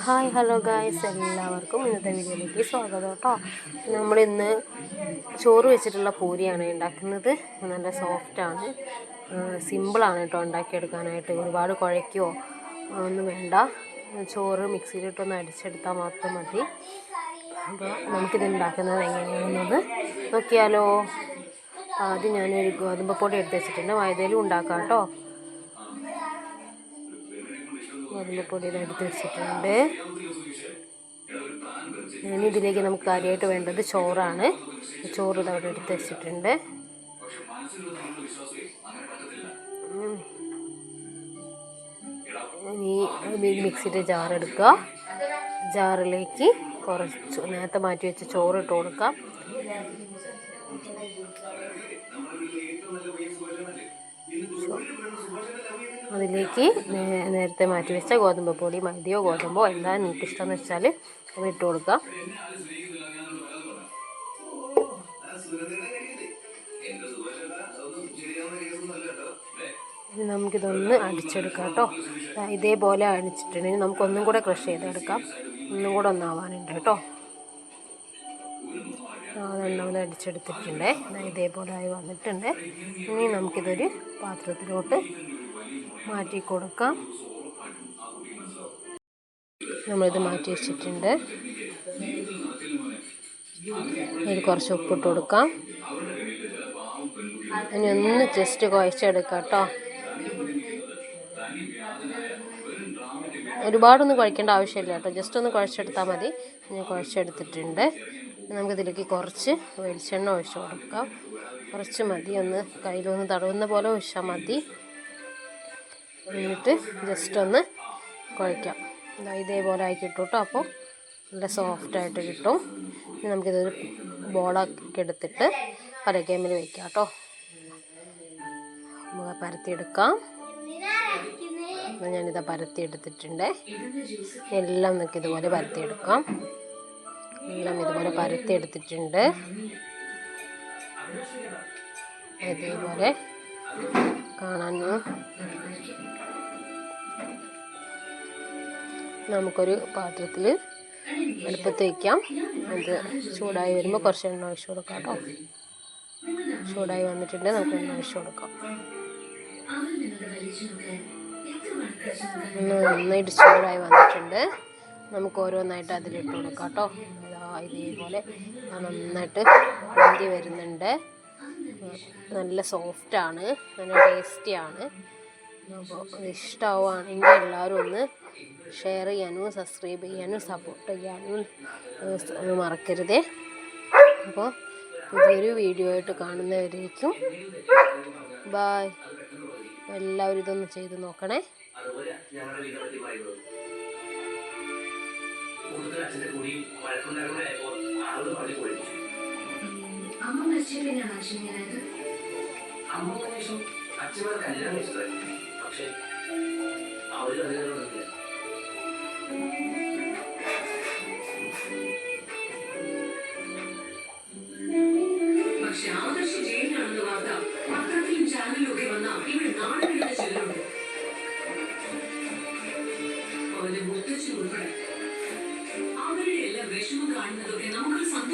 Hi hello guys. എല്ലാവർക്കും ഇന്നത്തെ വീഡിയോയിലേക്ക് സ്വാഗതം കേട്ടോ. നമ്മളിന്ന് ചോറ് വെച്ചിട്ടുള്ള പൂരിയാണ് ഉണ്ടാക്കുന്നത്. നല്ല സോഫ്റ്റാണ് സിമ്പിളാണ് കേട്ടോ ഉണ്ടാക്കിയെടുക്കാനായിട്ട്. ഒരുപാട് കുഴയ്ക്കോ ഒന്നും വേണ്ട. ചോറ് മിക്സിയിലിട്ടൊന്ന് അടിച്ചെടുത്താൽ മാത്രം മതി. അപ്പോൾ നമുക്കിത് ഉണ്ടാക്കുന്നത് എങ്ങനെയാണെന്നത് നോക്കിയാലോ. ആദ്യം ഞാനൊരു ഗോതമ്പ് പൊടി എടുത്ത് വെച്ചിട്ടുണ്ട്. മൈദയിലും ഉണ്ടാക്കാം കേട്ടോ. ഗോതമ്പപ്പൊടി എടുത്ത് വെച്ചിട്ടുണ്ട്. ഇനി ഇതിലേക്ക് നമുക്ക് കാര്യമായിട്ട് വേണ്ടത് ചോറാണ്. ചോറ് ഇതവിടെ എടുത്ത് വെച്ചിട്ടുണ്ട്. ഇനി മിക്സിയുടെ ജാറെടുക്കുക ജാറിലേക്ക് കുറച്ച് നേരത്തെ മാറ്റി വെച്ച് ചോറ് ഇട്ട് കൊടുക്കാം. അതിലേക്ക് നേരത്തെ മാറ്റി വെച്ച ഗോതമ്പ് പൊടി മതിയോ ഗോതമ്പോ എന്താ നിങ്ങൾക്ക് ഇഷ്ടമെന്ന് വെച്ചാൽ അത് ഇട്ട് കൊടുക്കാം. നമുക്കിതൊന്ന് അടിച്ചെടുക്കാം കേട്ടോ. ഇതേപോലെ അടിച്ചിട്ടുണ്ടെങ്കിൽ നമുക്കൊന്നും കൂടെ ക്രഷ് ചെയ്തെടുക്കാം. ഒന്നും കൂടെ ഒന്നാവാനുണ്ട് കേട്ടോ. അതെണ്ണമത് അടിച്ചെടുത്തിട്ടുണ്ട്. ഇതേപോലെ ആയി വന്നിട്ടുണ്ട്. ഇനി നമുക്കിതൊരു പാത്രത്തിലോട്ട് മാറ്റി കൊടുക്കാം. നമ്മളിത് മാറ്റി വെച്ചിട്ടുണ്ട്. ഇതിൽ കുറച്ച് ഉപ്പിട്ട് കൊടുക്കാം. ഇനി ഒന്ന് ജസ്റ്റ് കുഴച്ചെടുക്കാം കേട്ടോ. ഒരുപാടൊന്നും കുഴക്കേണ്ട ആവശ്യമില്ല കേട്ടോ. ജസ്റ്റ് ഒന്ന് കുഴച്ചെടുത്താൽ മതി. ഞാൻ കുഴച്ചെടുത്തിട്ടുണ്ട്. നമുക്കിതിലേക്ക് കുറച്ച് വെളിച്ചെണ്ണ ഒഴിച്ച് കൊടുക്കാം. കുറച്ച് മതി. ഒന്ന് കയ്യിലൊന്ന് തടവുന്ന പോലെ ഒഴിച്ചാൽ മതി. എന്നിട്ട് ജസ്റ്റ് ഒന്ന് കുഴയ്ക്കാം. ഇതേപോലെ ആക്കി കിട്ടും കേട്ടോ അപ്പോൾ നല്ല സോഫ്റ്റായിട്ട് കിട്ടും. ഇനി നമുക്കിതൊരു ബോളാക്കി എടുത്തിട്ട് പരക്കേമിൽ വയ്ക്കാം കേട്ടോ. നമുക്ക് പരത്തിയെടുക്കാം. ഞാനിതാ പരത്തി എടുത്തിട്ടുണ്ട് എല്ലാം നമുക്ക് ഇതുപോലെ പരത്തിയെടുക്കാം. എല്ലാം ഇതുപോലെ പരത്തിയെടുത്തിട്ടുണ്ട്. ഇതേപോലെ കാണാൻ നമുക്കൊരു പാത്രത്തിൽ അടുപ്പത്ത് വയ്ക്കാം അത് ചൂടായി വരുമ്പോൾ കുറച്ച് എണ്ണ ഒഴിച്ചു കൊടുക്കാം കേട്ടോ. ചൂടായി വന്നിട്ടുണ്ട് നമുക്ക് എണ്ണ ഒഴിച്ചു കൊടുക്കാം. നന്നായിട്ട് ചൂടായി വന്നിട്ടുണ്ട്. നമുക്ക് ഓരോന്നായിട്ട് അതിലിട്ട് കൊടുക്കാം കേട്ടോ. ഇതാ ഇതേപോലെ നന്നായിട്ട് പൊന്തി വരുന്നുണ്ട്. നല്ല സോഫ്റ്റാണ് നല്ല ടേസ്റ്റിയാണ് അപ്പോൾ ഇഷ്ടമാവുകയാണെങ്കിൽ എല്ലാവരും ഒന്ന് ഷെയർ ചെയ്യാനും സബ്സ്ക്രൈബ് ചെയ്യാനും സപ്പോർട്ട് ചെയ്യാനും മറക്കരുതേ. അപ്പോൾ പുതിയൊരു വീഡിയോ ആയിട്ട് കാണുന്നവരേക്കും ബായ് എല്ലാവരും ഇതൊന്ന് ചെയ്ത് നോക്കണേ. കൂടുതൽ അച്ഛന്റെ കൂടി വഴക്കുണ്ടാക്കുന്നതായപ്പോൾ ആളോട് പറഞ്ഞു കൊഴിച്ചു അമ്മ മരിച്ചു പിന്നെയാണ് അച്ഛൻ ഇങ്ങനെയത് അമ്മ മനുഷ്യൻ അച്ഛന്മാർ കല്യാണം ഇഷ്ടമായി പക്ഷെ അവർ കല്യാണമൊന്നുമില്ല പക്ഷെ ആദർശ ജയിലിലാണെന്ന് വാർത്ത പത്രത്തിലും ചാനലിലൊക്കെ വന്ന ഇവിടെ നാടുകളുടെ ചെല്ലുണ്ട് അവന്റെ മുത്തച്ഛൻ ഉൾപ്പെടെ വിഷമം കാണുന്നതൊക്കെ നമുക്കൊരു സന്തോഷം